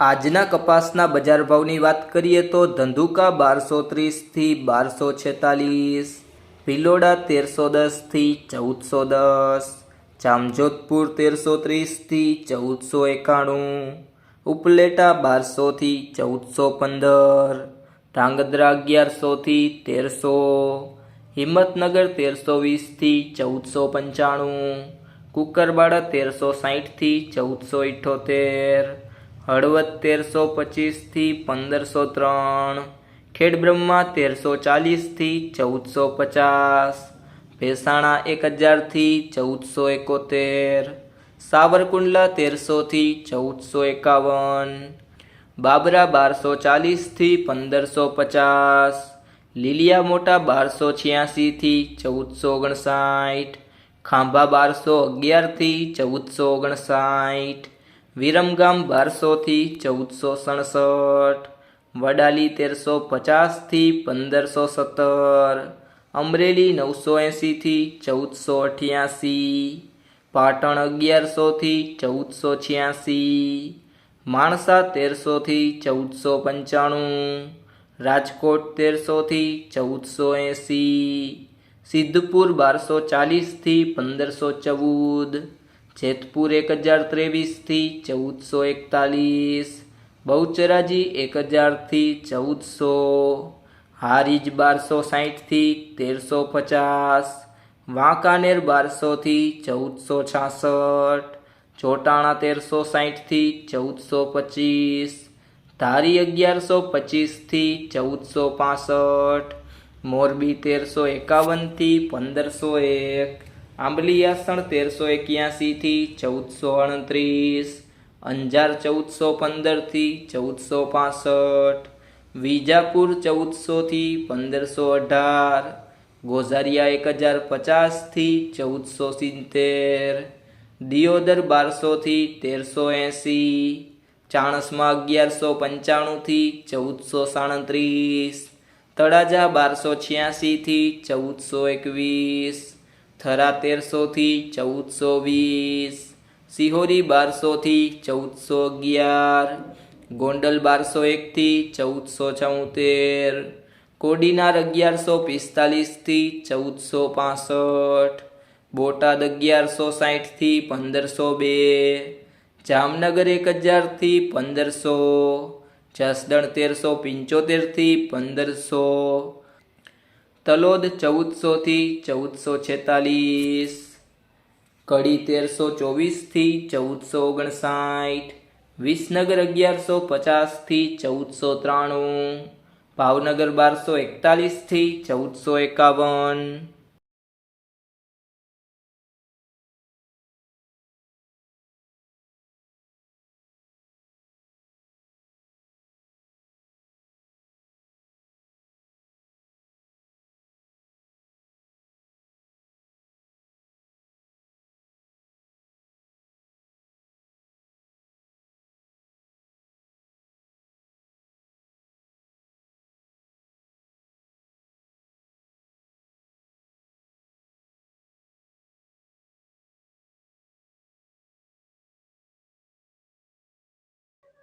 આજના કપાસના બજાર ભાવની વાત કરીએ તો ધંધુકા બારસો ત્રીસથી બારસો છેતાલીસ, ભિલોડા તેરસો દસથી ચૌદસો દસ, જામજોધપુર તેરસો ત્રીસથી ચૌદસો એકાણું, ઉપલેટા બારસોથી ચૌદસો પંદર ધાંગધ્રા અગિયારસોથી તેરસો, હિંમતનગર તેરસો વીસથી ચૌદસો પંચાણું કુકરબાડા તેરસો સાહીઠથી ચૌદસો ઇઠ્ઠોતેર હળવદ તેરસો પચીસથી પંદરસો ત્રણ, ખેડબ્રહ્મા તેરસો ચાલીસથી ચૌદસો પચાસ, ભેસાણા એક હજારથી ચૌદસો એકોતેર, સાવરકુંડલા તેરસોથી ચૌદસો એકાવન, બાબરા બારસો ચાલીસથી પંદરસો પચાસ, લીલિયા મોટા બારસો છ્યાસીથી ચૌદસો ઓગણસાઠ, ખાંભા બારસો અગિયારથી ચૌદસો ઓગણસાઠ વિરમગામ બારસોથી ચૌદસો સડસઠ, વડાલી તેરસો પચાસથી પંદરસો સત્તર, અમરેલી નવસો એંસીથી ચૌદસો અઠ્યાસી, પાટણ અગિયારસોથી ચૌદસો છ્યાસી, માણસા તેરસોથી ચૌદસો પંચાણું, રાજકોટ તેરસોથી ચૌદસો એંસી, સિદ્ધપુર બારસો ચાલીસથી પંદરસો ચૌદ જેતપુર એક હજાર ત્રેવીસથી ચૌદસો એકતાલીસ, બહુચરાજી એક હજારથી ચૌદસો, હારીજ બારસો સાહીઠથી તેરસો પચાસ, વાંકાનેર બારસોથી ચૌદસો છાસઠ, ચોટાણા તેરસો સાહીઠથી ચૌદસો પચીસ, ધારી અગિયારસો પચીસથી ચૌદસો પાસઠ, મોરબી તેરસો એકાવનથી પંદરસો એક આંબલીયાસણ તેરસો એક્યાસીથી ચૌદસો અડત્રીસ અંજાર ચૌદસો પંદરથી ચૌદસો પાસઠ, વિજાપુર ચૌદસોથી પંદરસો અઢાર, ગોઝારિયા એક હજાર પચાસથી ચૌદસો સિત્તેર, દિયોદર બારસોથી તેરસો એંસી, ચાણસમાં અગિયારસો પંચાણુંથી ચૌદસો સાડત્રીસ, તળાજા બારસો છ્યાસીથી ચૌદસો એકવીસ થરા તેરસોથી ચૌદસો વીસ. સિહોરી બારસોથી ચૌદસો અગિયાર. ગોંડલ બારસો એકથી ચૌદસો ચૌતેર. કોડીનાર અગિયારસો પિસ્તાલીસથી ચૌદસો પાસઠ. બોટાદ અગિયારસો સાહીઠથી પંદરસો બે. જામનગર એક હજારથી પંદરસો. જસદણ તેરસો પંચોતેરથી પંદરસો. તલોદ ચૌદસોથી ચૌદસો છેતાલીસ, કડી તેરસો ચોવીસથી ચૌદસો ઓગણસાઠ, વિસનગર અગિયારસો પચાસથી ચૌદસો ત્રાણું, ભાવનગર બારસો એકતાલીસથી ચૌદસો એકાવન.